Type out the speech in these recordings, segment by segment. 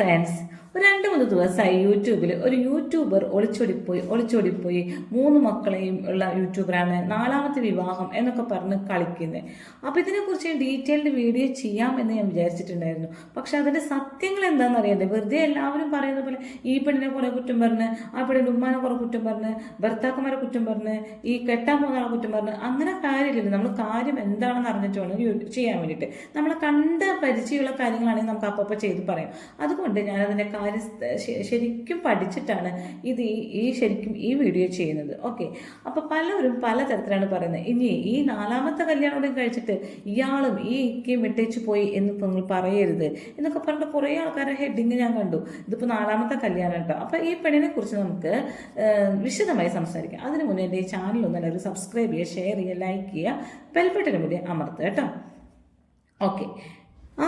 Friends ഒരു രണ്ട് മൂന്ന് ദിവസമായി യൂട്യൂബിൽ ഒരു യൂട്യൂബർ ഒളിച്ചോടിപ്പോയി ഒളിച്ചോടിപ്പോയി. മൂന്ന് മക്കളെയും ഉള്ള യൂട്യൂബറാണ് നാലാമത്തെ വിവാഹം എന്നൊക്കെ പറഞ്ഞ് കളിക്കുന്നത് അപ്പോൾ ഇതിനെക്കുറിച്ച് ഡീറ്റെയിൽഡ് വീഡിയോ ചെയ്യാം എന്ന് ഞാൻ വിചാരിച്ചിട്ടുണ്ടായിരുന്നു. പക്ഷെ അതിന്റെ സത്യങ്ങൾ എന്താണെന്ന് അറിയണ്ടേ വെറുതെ എല്ലാവരും പറയുന്ന പോലെ ഈ പെണ്ണിനെ കുറേ കുറ്റം പറഞ്ഞ് ആ പെണ്ണിന്റെ ഉമ്മാനെ കുറേ കുറ്റം പറഞ്ഞ് ഭർത്താക്കന്മാരെ കുറ്റം പറഞ്ഞ് ഈ കെട്ടാൻ പോകുന്ന ആളെ കുറ്റം പറഞ്ഞ് അങ്ങനെ കാര്യമില്ല നമ്മൾ കാര്യം എന്താണെന്ന് അറിഞ്ഞിട്ട് വേണം ചെയ്യാൻ വേണ്ടിയിട്ട്. നമ്മളെ കണ്ട പരിചയമുള്ള കാര്യങ്ങളാണെങ്കിൽ നമുക്ക് അപ്പപ്പോൾ ചെയ്ത് പറയാം. അതുകൊണ്ട് ഞാനതിന്റെ കാര്യം ശരിക്കും പഠിച്ചിട്ടാണ് ഇത് ഈ ഈ ശരിക്കും ഈ വീഡിയോ ചെയ്യുന്നത്. ഓക്കെ അപ്പോൾ പലരും പലതരത്തിലാണ് പറയുന്നത്. ഇനി ഈ നാലാമത്തെ കല്യാണം കൂടി കഴിച്ചിട്ട് ഇയാളും ഈ ഇക്കയും വിട്ടേച്ച് പോയി എന്ന് നിങ്ങൾ പറയരുത് എന്നൊക്കെ പറഞ്ഞിട്ട് കുറേ ആൾക്കാരുടെ ഹെഡിങ് ഞാൻ കണ്ടു. ഇതിപ്പോൾ നാലാമത്തെ കല്യാണം കേട്ടോ. അപ്പോൾ ഈ പെണ്ണിനെ കുറിച്ച് നമുക്ക് വിശദമായി സംസാരിക്കാം. അതിന് മുന്നേ എന്റെ ഈ ചാനൽ ഒന്ന് എല്ലാവരും സബ്സ്ക്രൈബ് ചെയ്യുക ഷെയർ ചെയ്യുക ലൈക്ക് ചെയ്യുക ബെൽബട്ടനും കൂടി അമർത്തുക കേട്ടോ. ഓക്കെ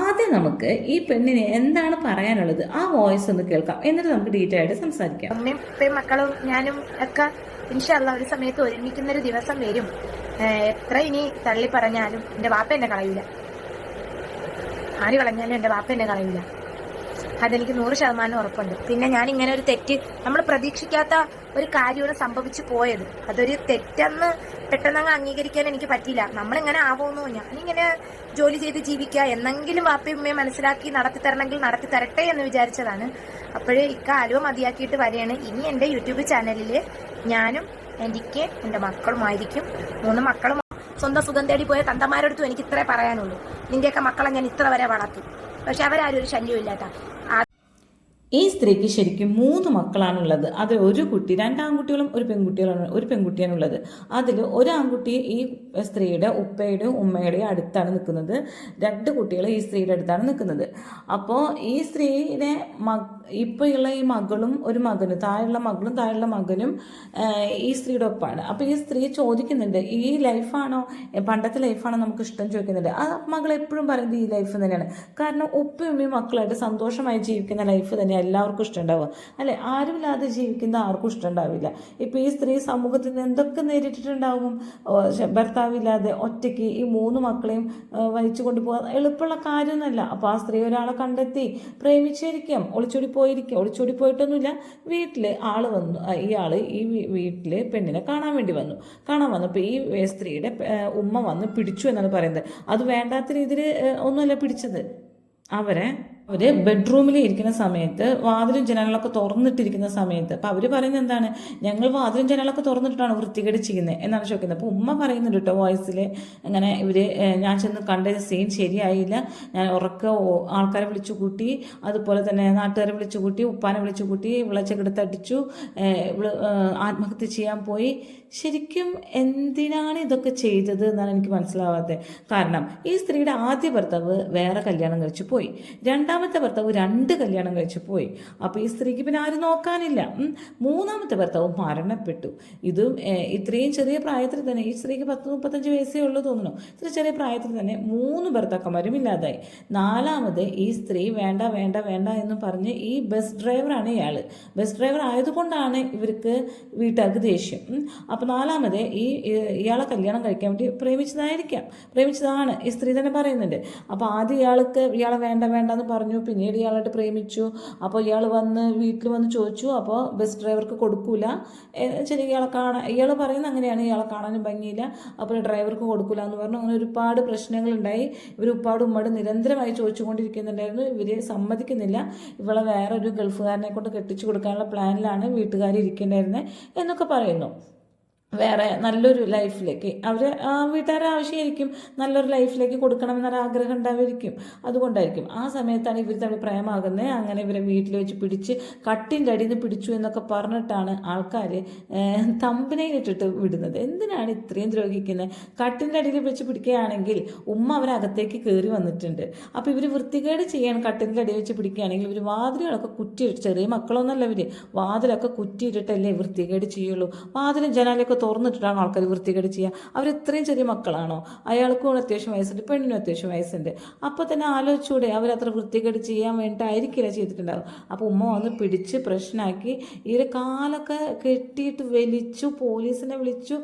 ആദ്യം നമുക്ക് ഈ പെണ്ണിന് എന്താണ് പറയാനുള്ളത്? ആ വോയിസ് ഒന്ന് കേൾക്കാം. എന്നിട്ട് നമുക്ക് ഡീറ്റെയിൽ ആയിട്ട് സംസാരിക്കാം. അമ്മയും ഉപ്പയും മക്കളും ഞാനും ഒക്കെ ഇൻഷല്ല ഒരു സമയത്ത് ഒരുമിക്കുന്ന ഒരു ദിവസം വരും. എത്ര ഇനി തള്ളി പറഞ്ഞാലും എന്റെ വാപ്പ എന്നെ കളയില്ല ആര് കളഞ്ഞാലും എന്റെ വാപ്പ എന്നെ കളയില്ല അതെനിക്ക് നൂറ് ശതമാനം ഉറപ്പുണ്ട്. പിന്നെ ഞാൻ ഇങ്ങനെ ഒരു തെറ്റ് നമ്മൾ പ്രതീക്ഷിക്കാത്ത ഒരു കാര്യമാണ് സംഭവിച്ചു പോയത്. അതൊരു തെറ്റെന്ന് പെട്ടെന്നങ്ങ് അംഗീകരിക്കാൻ എനിക്ക് പറ്റിയില്ല. നമ്മളിങ്ങനെ ആവുമെന്നോ ഞാനിങ്ങനെ ജോലി ചെയ്ത് ജീവിക്കുക എന്നെങ്കിലും വാപ്പയും മനസ്സിലാക്കി നടത്തി തരണമെങ്കിൽ നടത്തി തരട്ടെ എന്ന് വിചാരിച്ചതാണ്. അപ്പോഴേ ഇക്കാലോ മതിയാക്കിയിട്ട് വരികയാണ്. ഇനി എന്റെ യൂട്യൂബ് ചാനലിൽ ഞാനും എനിക്ക് എന്റെ മക്കളുമായിരിക്കും മൂന്ന് മക്കളും സ്വന്തം സുഖം തേടി പോയ തന്തമാരടുത്തും എനിക്ക് ഇത്രേ പറയാനുള്ളൂ. നിന്റെയൊക്കെ മക്കളെ ഞാൻ ഇത്ര വരെ വളർത്തി. പക്ഷെ അവരാരും ഒരു ശല്യവും ഇല്ലാത്ത ഈ സ്ത്രീക്ക് ശരിക്കും മൂന്ന് മക്കളാണുള്ളത്. അതിൽ ഒരു കുട്ടി രണ്ട് ആൺകുട്ടികളും ഒരു പെൺകുട്ടികളാണ് ഒരു പെൺകുട്ടിയാണുള്ളത്. അതിൽ ഒരു ആൺകുട്ടി ഈ സ്ത്രീയുടെ ഉപ്പയുടെയും ഉമ്മയുടെയും അടുത്താണ് നിൽക്കുന്നത്. രണ്ട് കുട്ടികൾ ഈ സ്ത്രീയുടെ അടുത്താണ് നിൽക്കുന്നത്. അപ്പോൾ ഈ സ്ത്രീയുടെ മക് ഇപ്പോഴുള്ള ഈ മകളും ഒരു മകനും താഴെയുള്ള മകളും താഴെയുള്ള മകനും ഈ സ്ത്രീയുടെ ഒപ്പാണ്. അപ്പോൾ ഈ സ്ത്രീ ചോദിക്കുന്നുണ്ട് ഈ ലൈഫാണോ? പണ്ടത്തെ ലൈഫാണോ? നമുക്ക് ഇഷ്ടം ചോദിക്കുന്നുണ്ട്. ആ മകൾ എപ്പോഴും പറയുന്നത് ഈ ലൈഫ് തന്നെയാണ്. കാരണം ഉപ്പയും ഉമ്മയും മക്കളായിട്ട് സന്തോഷമായി ജീവിക്കുന്ന ലൈഫ് തന്നെ എല്ലാവർക്കും ഇഷ്ടമുണ്ടാവുക. അല്ലെ? ആരുമില്ലാതെ ജീവിക്കുന്ന ആർക്കും ഇഷ്ടമുണ്ടാവില്ല. ഇപ്പോൾ ഈ സ്ത്രീ സമൂഹത്തിൽ നിന്ന് എന്തൊക്കെ നേരിട്ടിട്ടുണ്ടാവും? ഭർത്താവില്ലാതെ ഒറ്റയ്ക്ക് ഈ മൂന്ന് മക്കളെയും വഹിച്ചു കൊണ്ടുപോകാൻ എളുപ്പമുള്ള കാര്യമൊന്നുമല്ല. അപ്പോൾ ആ സ്ത്രീ ഒരാളെ കണ്ടെത്തി പ്രേമിച്ചിരിക്കാം ഒളിച്ചോടി പോയിരിക്കാം. ഒളിച്ചോടി പോയിട്ടൊന്നുമില്ല. വീട്ടിൽ ആൾ വന്നു ഇയാൾ ഈ വീട്ടിൽ പെണ്ണിനെ കാണാൻ വേണ്ടി വന്നു. കാണാൻ വന്നു വന്നപ്പോൾ ഈ സ്ത്രീയുടെ ഉമ്മ വന്ന് പിടിച്ചു എന്നാണ് പറയുന്നത്. അത് വേണ്ടാത്ത രീതിയിൽ ഒന്നുമല്ല പിടിച്ചത്. അവരെ അവർ ബെഡ്റൂമിൽ ഇരിക്കുന്ന സമയത്ത് വാതിലും ജനലൊക്കെ തുറന്നിട്ടിരിക്കുന്ന സമയത്ത് അപ്പം അവർ പറയുന്നത് എന്താണ്? ഞങ്ങൾ വാതിലും ജനലൊക്കെ തുറന്നിട്ടാണ് വൃത്തികേട് ചെയ്യുന്നത് എന്നാണ് ചോദിക്കുന്നത്. അപ്പോൾ ഉമ്മ പറയുന്നുണ്ട് കേട്ടോ വോയിസിൽ അങ്ങനെ ഇവർ ഞാൻ ചെന്ന് കണ്ട സീൻ ശരിയായില്ല. ഞാൻ ഉറക്ക ആൾക്കാരെ വിളിച്ചു കൂട്ടി അതുപോലെ തന്നെ നാട്ടുകാരെ വിളിച്ചു കൂട്ടി ഉപ്പാനെ വിളിച്ചു കൂട്ടി വിളച്ചെടുത്തടിച്ചു ആത്മഹത്യ ചെയ്യാൻ പോയി. ശരിക്കും എന്തിനാണ് ഇതൊക്കെ ചെയ്തത് എന്നാണ് എനിക്ക് മനസ്സിലാവാത്തത്. കാരണം ഈ സ്ത്രീയുടെ ആദ്യ ഭർത്താവ് വേറെ കല്യാണം കഴിച്ചു പോയി. രണ്ടാമത്തെ ഭർത്താവ് രണ്ട് കല്യാണം കഴിച്ചു പോയി. അപ്പോൾ ഈ സ്ത്രീക്ക് പിന്നെ ആരും നോക്കാനില്ല. മൂന്നാമത്തെ ഭർത്താവ് മരണപ്പെട്ടു. ഇതും ഇത്രയും ചെറിയ പ്രായത്തിൽ തന്നെ ഈ സ്ത്രീക്ക് പത്ത് മുപ്പത്തഞ്ച് വയസ്സേ ഉള്ളൂ തോന്നുന്നു. ഇത്ര ചെറിയ പ്രായത്തിൽ തന്നെ മൂന്ന് ഭർത്താക്കന്മാരും ഇല്ലാതായി. നാലാമത് ഈ സ്ത്രീ വേണ്ട വേണ്ട വേണ്ട എന്ന് പറഞ്ഞ് ഈ ബസ് ഡ്രൈവറാണ് ഇയാൾ ബസ് ഡ്രൈവർ ആയതുകൊണ്ടാണ് ഇവർക്ക് വീട്ടുകാർക്ക് ദേഷ്യം. അപ്പോൾ നാലാമത് ഈ- ഇയാളെ കല്യാണം കഴിക്കാൻ വേണ്ടി പ്രേമിച്ചതായിരിക്കാം. പ്രേമിച്ചതാണ് ഈ സ്ത്രീ തന്നെ പറയുന്നുണ്ട്. അപ്പോൾ ആദ്യം ഇയാൾക്ക് ഇയാളെ വേണ്ട വേണ്ട എന്ന് പറഞ്ഞു പിന്നീട് ഇയാളായിട്ട് പ്രേമിച്ചു. അപ്പോൾ ഇയാൾ വന്ന് വീട്ടിൽ വന്ന് ചോദിച്ചു അപ്പോൾ ബസ് ഡ്രൈവർക്ക് കൊടുക്കൂല? ശരി ഇയാളെ കാണാൻ ഇയാൾ പറയുന്നത് അങ്ങനെയാണ് ഇയാളെ കാണാനും ഭംഗിയില്ല. അപ്പോൾ ഡ്രൈവർക്ക് കൊടുക്കൂല എന്ന് പറഞ്ഞു. അങ്ങനെ ഒരുപാട് പ്രശ്നങ്ങളുണ്ടായി. ഇവർ ഉപ്പാടും ഉമ്മാടും നിരന്തരമായി ചോദിച്ചുകൊണ്ടിരിക്കുന്നുണ്ടായിരുന്നു. ഇവർ സമ്മതിക്കുന്നില്ല. ഇവളെ വേറെ ഒരു ഗൾഫുകാരനെ കൊണ്ട് കെട്ടിച്ചു കൊടുക്കാനുള്ള പ്ലാനിലാണ് വീട്ടുകാർ ഇരിക്കേണ്ടായിരുന്നത് എന്നൊക്കെ പറയുന്നു. വേറെ നല്ലൊരു ലൈഫിലേക്ക്. അവർ ആ വീട്ടുകാരുടെ ആവശ്യമായിരിക്കും. നല്ലൊരു ലൈഫിലേക്ക് കൊടുക്കണമെന്നൊരു ആഗ്രഹം ഉണ്ടാവുമായിരിക്കും. അതുകൊണ്ടായിരിക്കും. ആ സമയത്താണ് ഇവർ തമ്മിൽ പ്രേമാകുന്നത്. അങ്ങനെ ഇവരെ വീട്ടിൽ വെച്ച് പിടിച്ച് കട്ടിന്റെ അടിയിൽ നിന്ന് പിടിച്ചു എന്നൊക്കെ പറഞ്ഞിട്ടാണ് ആൾക്കാർ തമ്പനയിലിട്ടിട്ട് വിടുന്നത്. എന്തിനാണ് ഇത്രയും ദ്രോഹിക്കുന്നത്? കട്ടിന്റെ അടിയിൽ വെച്ച് പിടിക്കുകയാണെങ്കിൽ ഉമ്മ അവരകത്തേക്ക് കയറി വന്നിട്ടുണ്ട്. അപ്പോൾ ഇവർ വൃത്തികേട് ചെയ്യാൻ കട്ടിന്റെ അടിയിൽ വെച്ച് പിടിക്കുകയാണെങ്കിൽ ഇവർ വാതിലുകളൊക്കെ കുറ്റിയിട്ട് ചെറിയ മക്കളൊന്നുമല്ല ഇവർ വാതിലൊക്കെ കുറ്റിയിട്ടിട്ടല്ലേ വൃത്തികേട് ചെയ്യുള്ളൂ. വാതിലും ജനാലൊക്കെ തുറന്നിട്ടിട്ടാണ് ആൾക്കാർ വൃത്തികേട് ചെയ്യുക അവർ ഇത്രയും ചെറിയ മക്കളാണോ? അയാൾക്കും അത്യാവശ്യം വയസ്സുണ്ട് പെണ്ണിനും അത്യാവശ്യം വയസ്സുണ്ട്. അപ്പോൾ തന്നെ ആലോചിച്ചൂടെ അവരത്ര വൃത്തികേട് ചെയ്യാൻ വേണ്ടിയിട്ടായിരിക്കില്ല ചെയ്തിട്ടുണ്ടാവും അപ്പോൾ ഉമ്മ വന്ന് പിടിച്ച് പ്രശ്നമാക്കി ഇവരെ കാലൊക്കെ കെട്ടിയിട്ട് വലിച്ചു പോലീസിനെ വിളിച്ചു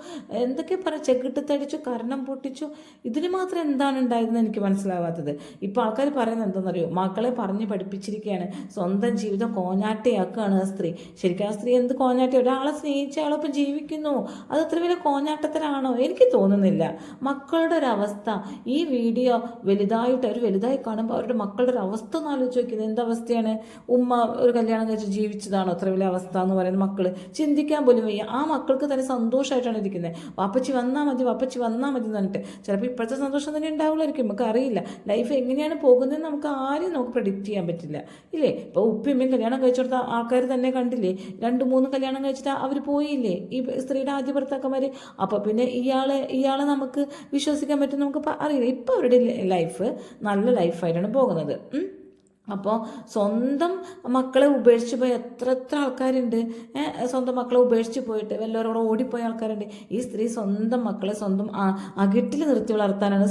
എന്തൊക്കെ പറയാം ചെകിട്ടത്തടിച്ചു കരണം പൊട്ടിച്ചു. ഇതിന് മാത്രം എന്താണ് ഉണ്ടായതെന്ന് എനിക്ക് മനസ്സിലാവാത്തത്. ഇപ്പോൾ ആൾക്കാർ പറയുന്നത് എന്താണെന്നറിയോ? മക്കളെ പറഞ്ഞ് പഠിപ്പിച്ചിരിക്കുകയാണ്. സ്വന്തം ജീവിതം കോഞ്ഞാട്ടയാക്കുകയാണ് ആ സ്ത്രീ. ശരിക്കും ആ സ്ത്രീ എന്ത് കോഞ്ഞാട്ടി ഒരാളെ സ്നേഹിച്ച ആളൊപ്പം ജീവിക്കുന്നു. അത് അത്ര വലിയ കോഞ്ഞാട്ടത്തിലാണോ? എനിക്ക് തോന്നുന്നില്ല. മക്കളുടെ ഒരു അവസ്ഥ. ഈ വീഡിയോ വലുതായിട്ട് അവർ വലുതായി കാണുമ്പോൾ അവരുടെ മക്കളുടെ ഒരു അവസ്ഥ ഒന്ന് ആലോചിച്ച് നോക്കുന്നത് എന്ത് അവസ്ഥയാണ്? ഉമ്മ ഒരു കല്യാണം കഴിച്ച് ജീവിച്ചതാണോ അത്ര വലിയ അവസ്ഥ എന്ന് പറയുന്നത് മക്കൾ ചിന്തിക്കാൻ പോലും വയ്യ. ആ മക്കൾക്ക് തന്നെ സന്തോഷമായിട്ടാണ് ഇരിക്കുന്നത് വാപ്പച്ചി വന്നാൽ മതി വാപ്പച്ചി വന്നാൽ മതി എന്ന് പറഞ്ഞിട്ട്. ചിലപ്പോൾ ഇപ്പോഴത്തെ സന്തോഷം തന്നെ ഉണ്ടാവുള്ളായിരിക്കും നമുക്ക് അറിയില്ല. ലൈഫ് എങ്ങനെയാണ് പോകുന്നതെന്ന് നമുക്ക് ആരും നമുക്ക് പ്രഡിക്റ്റ് ചെയ്യാൻ പറ്റില്ല. ഇല്ലേ? ഇപ്പോൾ ഉപ്പിയമ്മയും കല്യാണം കഴിച്ചു കൊടുത്ത ആൾക്കാർ തന്നെ കണ്ടില്ലേ? രണ്ട് മൂന്ന് കല്യാണം കഴിച്ചിട്ട് അവർ പോയില്ലേ? ഈ സ്ത്രീയുടെ ആദ്യ ഭർത്താക്കന്മാർ അപ്പോൾ പിന്നെ ഇയാളെ ഇയാളെ നമുക്ക് വിശ്വസിക്കാൻ പറ്റും നമുക്ക് അറിയില്ല. ഇപ്പോൾ അവരുടെ ലൈഫ് നല്ല ലൈഫായിട്ടാണ് പോകുന്നത്. അപ്പോൾ സ്വന്തം മക്കളെ ഉപേക്ഷിച്ച് പോയ എത്ര എത്ര ആൾക്കാരുണ്ട്? സ്വന്തം മക്കളെ ഉപേക്ഷിച്ച് പോയിട്ട് വല്ലവരോടെ ഓടിപ്പോയ ആൾക്കാരുണ്ട്. ഈ സ്ത്രീ സ്വന്തം മക്കളെ സ്വന്തം അകിട്ടിൽ നിർത്തി വളർത്താനാണ്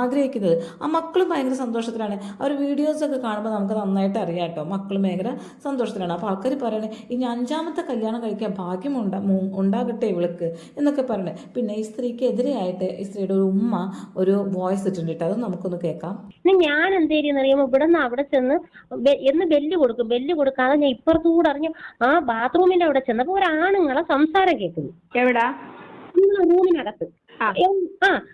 ആഗ്രഹിക്കുന്നത്. ആ മക്കളും ഭയങ്കര സന്തോഷത്തിലാണ്. അവർ വീഡിയോസൊക്കെ കാണുമ്പോൾ നമുക്ക് നന്നായിട്ട് അറിയാം കേട്ടോ. മക്കളും ഭയങ്കര സന്തോഷത്തിലാണ്. അപ്പോൾ ആൾക്കാർ പറയണേ ഇനി അഞ്ചാമത്തെ കല്യാണം കഴിക്കാൻ ഭാഗ്യം ഉണ്ടാ ഉണ്ടാകട്ടെ ഇവൾക്ക്? എന്നൊക്കെ പറയണേ. പിന്നെ ഈ സ്ത്രീക്ക് എതിരെയായിട്ട് ഈ സ്ത്രീയുടെ ഒരു ഉമ്മ ഒരു വോയിസ് ഇട്ടിട്ടുണ്ട് കേട്ടോ. അത് നമുക്കൊന്ന് കേൾക്കാം. ഞാൻ എന്ത് ചെയ്യുന്ന അറിയുമോ? ഇവിടെ നിന്ന് അവിടെ ചെന്ന് എന്ന് ബെല്ല് കൊടുക്കും. ബെല്ല് കൊടുക്കാതെ ഞാൻ ഇപ്പുറത്തുകൂടെ അറിഞ്ഞു ആ ബാത്റൂമിന്റെ അവിടെ ചെന്നപ്പോ ഒരാണുങ്ങളെ സംസാരം കേൾക്കുന്നു. എവിടാ? റൂമിനകത്ത്. ആ.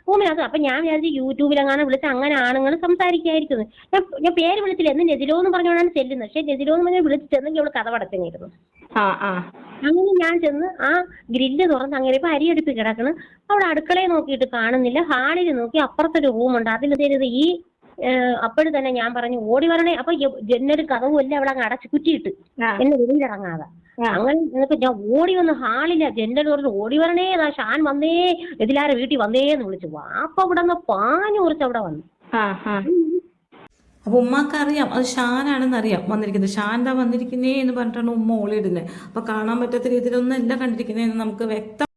റൂമിനകത്ത്. അപ്പൊ ഞാൻ വിചാരിച്ചു യൂട്യൂബിലെങ്ങാനും വിളിച്ച് അങ്ങനെ ആണുങ്ങൾ സംസാരിക്കായിരിക്കുന്നു. ഞാൻ ഞാൻ പേര് വിളിച്ചില്ല. എന്ന് നെജിലോ എന്ന് പറഞ്ഞോണ്ടാണ് ചെല്ലുന്നത്. പക്ഷെ നെജിലോ എന്ന് പറഞ്ഞാൽ വിളിച്ച് ചെന്നെങ്കിൽ അവൾ കഥ പടച്ചായിരുന്നു ആ ആ. അങ്ങനെ ഞാൻ ചെന്ന് ആ ഗ്രില്ല് തുറന്ന് അങ്ങനെ ഇപ്പൊ അരിയെടുത്ത് കിടക്കണം. അവിടെ അടുക്കളയെ നോക്കിയിട്ട് കാണുന്നില്ല. ഹാളിൽ നോക്കി അപ്പുറത്തൊരു റൂമുണ്ട്. അതിൽ തരുന്നത് ഈ അപ്പോഴും തന്നെ ഞാൻ പറഞ്ഞു ഓടി വരണേ. അപ്പൊ എന്നൊരു കഥവും എല്ലാം അവിടെ അങ്ങ് അടച്ചു കുറ്റിയിട്ട്. എന്നെ വെളിയിലിറങ്ങാതെ. അങ്ങനെ എന്നിട്ട് ഞാൻ ഓടി വന്ന് ഹാളില്ല ജനൽ തുറന്ന് ഓടി വരണേ നാ ഷാൻ വന്നേ എതിലാരെ വീട്ടിൽ വന്നേ എന്ന് വിളിച്ചു വാപ്പ ഇവിടെ നിന്ന് പാഞ്ഞു കുറിച്ച് അവിടെ വന്നു. അപ്പോൾ ഉമ്മാക്ക് അറിയാം അത് ഷാനാണെന്ന് അറിയാം വന്നിരിക്കുന്നത്. ഷാൻ എന്താ വന്നിരിക്കുന്നേ എന്ന് പറഞ്ഞിട്ടാണ് ഉമ്മ ഓളിയിടുന്നത് അപ്പോൾ കാണാൻ പറ്റാത്ത രീതിയിലൊന്നും അല്ല കണ്ടിരിക്കുന്നതെന്ന് നമുക്ക് വ്യക്തം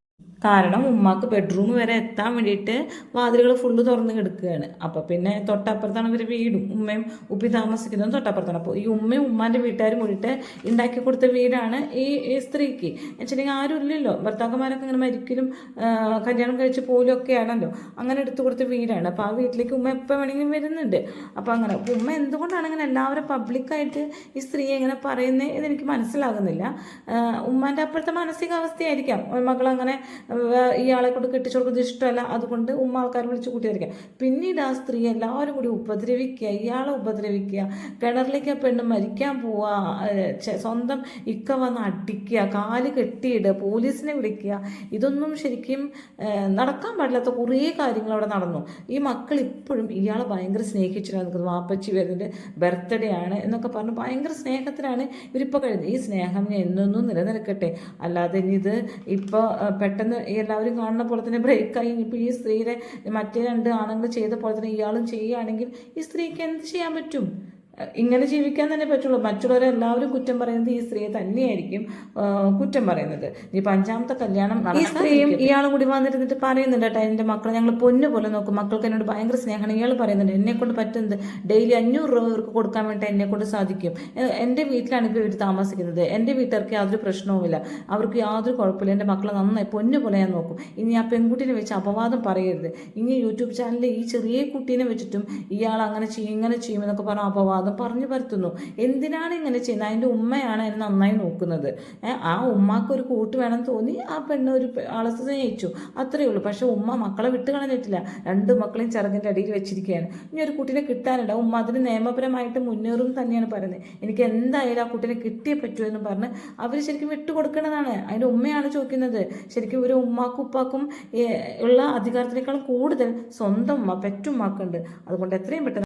കാരണം ഉമ്മാക്ക് ബെഡ്റൂം വരെ എത്താൻ വേണ്ടിയിട്ട് വാതിലുകൾ ഫുള്ള് തുറന്ന് കിടക്കുകയാണ്. അപ്പോൾ പിന്നെ തൊട്ടപ്പുറത്താണ് ഇവർ വീടും. ഉമ്മയും ഉപ്പി താമസിക്കുന്നതും തൊട്ടപ്പുറത്താണ്. അപ്പോൾ ഈ ഉമ്മയും ഉമ്മാന്റെ വീട്ടുകാരും കൂടിയിട്ട് ഉണ്ടാക്കി കൊടുത്ത വീടാണ് ഈ സ്ത്രീക്ക്. വെച്ചിട്ടുണ്ടെങ്കിൽ ആരും ഇല്ലല്ലോ. ഭർത്താക്കന്മാരൊക്കെ ഇങ്ങനെ മരിക്കലും കല്യാണം കഴിച്ച് പോലും ഒക്കെ ആണല്ലോ. അങ്ങനെ എടുത്തു കൊടുത്ത വീടാണ്. അപ്പോൾ ആ വീട്ടിലേക്ക് ഉമ്മ എപ്പോൾ വേണമെങ്കിലും വരുന്നുണ്ട്. അപ്പോൾ അങ്ങനെ ഉമ്മ എന്തുകൊണ്ടാണ് ഇങ്ങനെ എല്ലാവരും പബ്ലിക്കായിട്ട് ഈ സ്ത്രീ എങ്ങനെ പറയുന്നത് എന്നെനിക്ക് മനസ്സിലാകുന്നില്ല. ഉമ്മാന്റെ അപ്പോഴത്തെ മാനസികാവസ്ഥയായിരിക്കാം. മകൾ അങ്ങനെ ഇയാളെ കൊണ്ട് കെട്ടിച്ചു ഇഷ്ടമല്ല. അതുകൊണ്ട് ഉമ്മ ആൾക്കാർ വിളിച്ച് കൂട്ടിയായിരിക്കാം പിന്നീട് ആ സ്ത്രീ എല്ലാവരും കൂടി ഉപദ്രവിക്കുക ഇയാളെ ഉപദ്രവിക്കുക കിണറിലേക്ക് ആ പെണ്ണ് മരിക്കാൻ പോവുക സ്വന്തം ഇക്ക വന്ന് അടിക്കുക കാൽ കെട്ടിയിടുക പോലീസിനെ വിളിക്കുക ഇതൊന്നും ശരിക്കും നടക്കാൻ പാടില്ലാത്ത കുറേ കാര്യങ്ങൾ അവിടെ നടന്നു. ഈ മക്കൾ ഇപ്പോഴും ഇയാളെ ഭയങ്കര സ്നേഹിച്ചിട്ടാണ് നിൽക്കുന്നത്. വാപ്പച്ചി വരുന്നത് ബർത്ത്ഡേ ആണ് എന്നൊക്കെ പറഞ്ഞ് ഭയങ്കര സ്നേഹത്തിലാണ് ഇവരിപ്പോൾ കഴിഞ്ഞത്. ഈ സ്നേഹം ഞാൻ എന്നെന്നും നിലനിൽക്കട്ടെ. അല്ലാതെ ഇനി ഇത് ഇപ്പോൾ പെട്ടെന്ന് എല്ലാവരും കാണുന്ന പോലെ തന്നെ ബ്രേക്കായി. ഇപ്പോൾ ഈ സ്ത്രീയുടെ മറ്റേ രണ്ട് ആണുങ്ങൾ ചെയ്ത പോലെ തന്നെ ഇയാളും ചെയ്യുകയാണെങ്കിൽ ഈ സ്ത്രീക്ക് എന്ത് ചെയ്യാൻ പറ്റും? ഇങ്ങനെ ജീവിക്കാൻ തന്നെ പറ്റുള്ളൂ. മറ്റുള്ളവരെ എല്ലാവരും കുറ്റം പറയുന്നത് ഈ സ്ത്രീയെ തന്നെയായിരിക്കും കുറ്റം പറയുന്നത്. ഈ അഞ്ചാമത്തെ കല്യാണം ഈ സ്ത്രീയും ഇയാളും കൂടി വന്നിരുന്നിട്ട് പറയുന്നുണ്ട് കേട്ടോ എന്റെ മക്കളെ ഞങ്ങൾ പൊന്നു പോലെ നോക്കും. മക്കൾക്ക് എന്നോട് ഭയങ്കര സ്നേഹമാണ്. ഇയാൾ പറയുന്നുണ്ട് എന്നെ കൊണ്ട് പറ്റുന്നത് ഡെയിലി അഞ്ഞൂറ് രൂപ ഇവർക്ക് കൊടുക്കാൻ വേണ്ടി എന്നെ കൊണ്ട് സാധിക്കും. എന്റെ എന്റെ വീട്ടിലാണ് ഇപ്പോൾ ഇവർ താമസിക്കുന്നത്. എന്റെ വീട്ടുകാർക്ക് യാതൊരു പ്രശ്നവുമില്ല. അവർക്ക് യാതൊരു കുഴപ്പമില്ല. എന്റെ മക്കളെ നന്നായി പൊന്നു പോലെ ഞാൻ നോക്കും. ഇനി ആ പെൺകുട്ടിനെ വെച്ച് അപവാദം പറയരുത്. ഇനി യൂട്യൂബ് ചാനലിൽ ഈ ചെറിയ കുട്ടീനെ വെച്ചിട്ടും ഇയാൾ അങ്ങനെ ചെയ്യും ഇങ്ങനെ ചെയ്യുമെന്നൊക്കെ പറഞ്ഞ അപവാദം പറഞ്ഞു പരത്തുന്നു. എന്തിനാണ് ഇങ്ങനെ ചെയ്യുന്നത്? അതിന്റെ ഉമ്മയാണ് അതിനെ നന്നായി നോക്കുന്നത്. ആ ഉമ്മാക്ക് ഒരു കൂട്ട് വേണം തോന്നി ആ പെണ്ണ് ഒരു ആളെ സ്നേഹിച്ചു. അത്രയേ ഉള്ളൂ. പക്ഷെ ഉമ്മ മക്കളെ വിട്ട് കളഞ്ഞിട്ടില്ല. രണ്ട് മക്കളെയും ചെറുതിന്റെ അടിയിൽ വെച്ചിരിക്കുകയാണ്. ഇനി ഒരു കുട്ടീനെ കിട്ടാനുണ്ട് ഉമ്മ അതിന് നിയമപരമായിട്ട് മുന്നേറും തന്നെയാണ് പറയുന്നത്. എനിക്ക് എന്തായാലും ആ കുട്ടീനെ കിട്ടിയേ പറ്റൂ എന്ന് പറഞ്ഞ് അവർ ശരിക്കും വിട്ടുകൊടുക്കേണ്ടതാണ് അതിന്റെ ഉമ്മയാണ് ചോദിക്കുന്നത്. ശരിക്കും ഒരു ഉമ്മാക്കും ഉപ്പാക്കും ഉള്ള അധികാരത്തിനേക്കാളും കൂടുതൽ സ്വന്തം ഉമ്മ പെറ്റുമ്മാക്കുണ്ട് അതുകൊണ്ട് എത്രയും പെട്ടെന്ന്